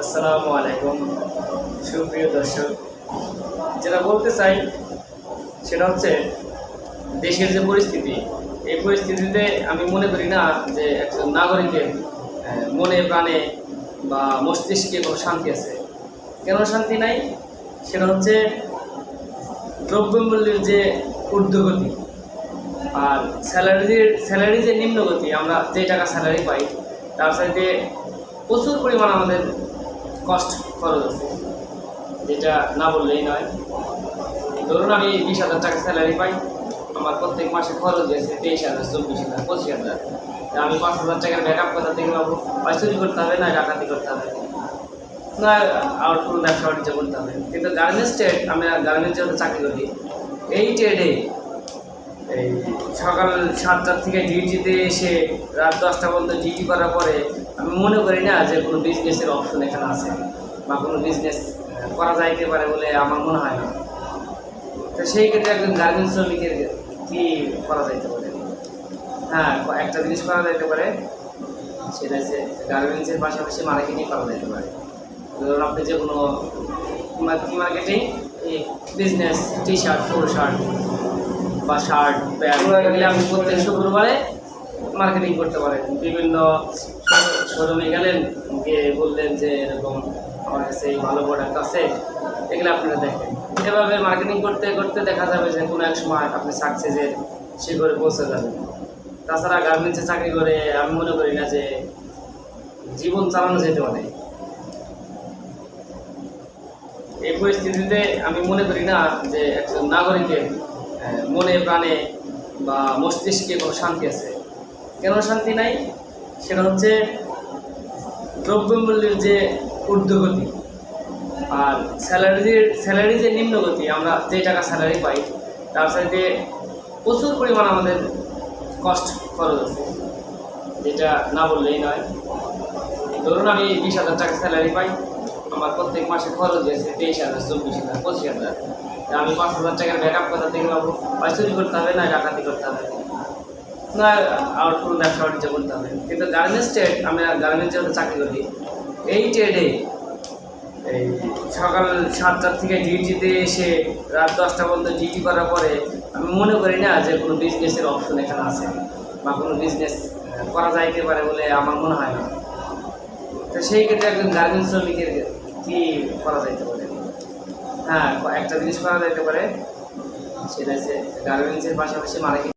আসসালামু আলাইকুম। সুপ্রিয় দর্শক যেটা বলতে চাই সেটা হচ্ছে দেশের যে পরিস্থিতি এই পরিস্থিতিতে আমি মনে করি না যে একজন নাগরিকের মনে প্রাণে বা মস্তিষ্কে কোনো শান্তি আছে। কেন শান্তি নাই? সেটা হচ্ছে দ্রব্যমূল্যের যে ঊর্ধ্বগতি। আর স্যালারির, স্যালারি যে নিম্নগতি, আমরা যে টাকা স্যালারি পাই, তার সাথে প্রচুর পরিমাণ আমাদের কষ্ট খরচ আছে, যেটা না বললেই নয়। ধরুন আমি বিশ হাজার টাকা স্যালারি পাই, আমার প্রত্যেক মাসে খরচ হয়েছে তেইশ হাজার, চব্বিশ হাজার, পঁচিশ হাজার। আমি পাঁচ হাজার টাকার ব্যাকআপ কোথা থেকে পাবো? চুরি করতে হবে না ডাকাতি করতে হবে? না আউট কোনো ব্যবসা বাণিজ্য করতে হবে? কিন্তু গার্মেন্টস ট্রেড আমি গার্মেন্টস যেহেতু চাকরি করি। এই ট্রেডে এই সকাল সাতটার থেকে ডিউটিতে এসে রাত দশটা পর্যন্ত ডিউটি করার পরে আমি মনে করি না যে কোনো বিজনেসের অপশন এখানে আছে বা কোনো বিজনেস করা যাইতে পারে বলে আমার মনে হয় না। তো সেই ক্ষেত্রে একজন গার্মেন্টস শ্রমিকের কী করা যাইতে পারে? হ্যাঁ একটা জিনিস করা যাইতে পারে, সেটা হচ্ছে গার্মেন্টসের পাশাপাশি মার্কেটিং করা যেতে পারে। ধরুন আপনি যে কোনো মার্কেটিং এই business T shirt four shirt বা শার্ট প্যান্ট এগুলো আপনি প্রত্যেক শুক্রবারে মার্কেটিং করতে পারেন। বিভিন্ন শোরুমে গেলেন, গিয়ে বললেন যে এরকম আমার কাছে এই ভালো প্রোডাক্ট আছে, এগুলো আপনারা দেখেন। এভাবে মার্কেটিং করতে করতে দেখা যাবে যে কোনো এক সময় আপনি সাকসেসের শিখরে পৌঁছে যাবেন। তাছাড়া গার্মেন্টসে চাকরি করে আমি মনে করি না যে জীবন চালানো যেতে পারে। এই পরিস্থিতিতে আমি মনে করি না যে একজন নাগরিকের মনে প্রাণে বা মস্তিষ্কে কোনো শান্তি আছে? কেন শান্তি নাই? সেটা হচ্ছে দ্রব্যমূল্যের যে ঊর্ধ্বগতি আর স্যালারির স্যালারি যে নিম্নগতি, আমরা যে টাকা স্যালারি পাই, তার সাথে প্রচুর পরিমাণ আমাদের কষ্ট খরচ আছে। যেটা না বললেই নয়। ধরুন আমি বিশ হাজার টাকা স্যালারি পাই, আমার প্রত্যেক মাসে খরচ হয়েছে তেইশ হাজার, চব্বিশ হাজার, পঁচিশ হাজার। আমি পাঁচ হাজার টাকার ব্যাকআপ কোথা থেকে পাবো চুরি করতে হবে না, ডাকাতি করতে হবে। না আউট কোনো ব্যবসা বাণিজ্য করতে হবে। কিন্তু গার্মেন্টস ট্রেড আমি গার্মেন্টস যেহেতু চাকরি করি, এই ট্রেডে এই সকাল সাতটার থেকে ডিউটিতে এসে রাত দশটা পর্যন্ত ডিউটি করার পরে আমি মনে করি না যে কোনো বিজনেসের অপশন এখানে আছে, বা কোনো বিজনেস করা যাইতে পারে বলে আমার মনে হয় না। তো সেই ক্ষেত্রে একজন গার্মেন্টস শ্রমিকের কী করা যাইতে পারে? হ্যাঁ একটা জিনিস করা যেতে পারে সেটা হচ্ছে গার্মেন্টসের পাশাপাশি মার্কেট